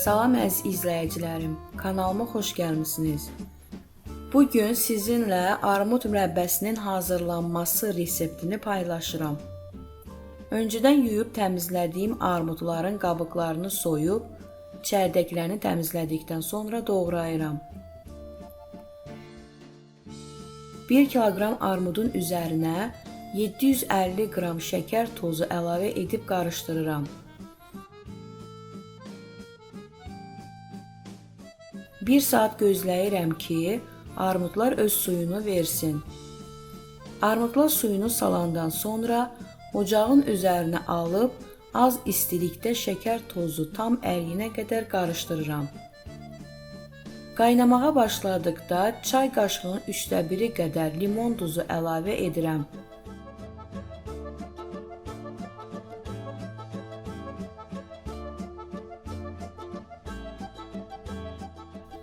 Salam əziz izləyicilərim, kanalıma xoş gəlmisiniz. Bu gün sizinlə armud mürəbbəsinin hazırlanması reseptini paylaşıram. Öncədən yuyub təmizlədiyim armudların qabıqlarını soyub, çərdəklərini təmizlədikdən sonra doğrayıram. 1 kiloqram armudun üzərinə 750 qram şəkər tozu əlavə edib qarışdırıram. 1 saat gözləyirəm ki, armudlar öz suyunu versin. Armudlar suyunu salandan sonra ocağın üzərinə alıb az istilikdə şəkər tozu tam əriyənə qədər qarışdırıram. Qaynamağa başladıqda çay qaşığının 3də 1-i qədər limon duzu əlavə edirəm.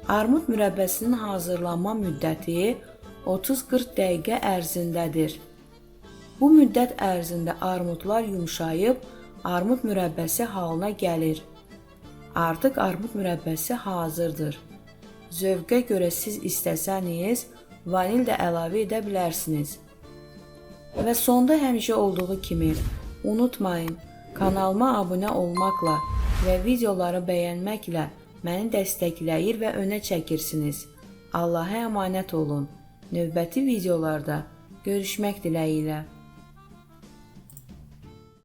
Armud mürəbbəsinin hazırlanma müddəti 30-40 dəqiqə ərzindədir. Bu müddət ərzində armudlar yumşayıb, armud mürəbbəsi halına gəlir. Artıq armud mürəbbəsi hazırdır. Zövqə görə siz istəsəniz, vanil də əlavə edə bilərsiniz. Və sonda həmişə olduğu kimi unutmayın, kanalıma abunə olmaqla və videoları bəyənməklə məni dəstəkləyir və önə çəkirsiniz. Allah'a əmanət olun. Növbəti videolarda görüşmək diləyilə.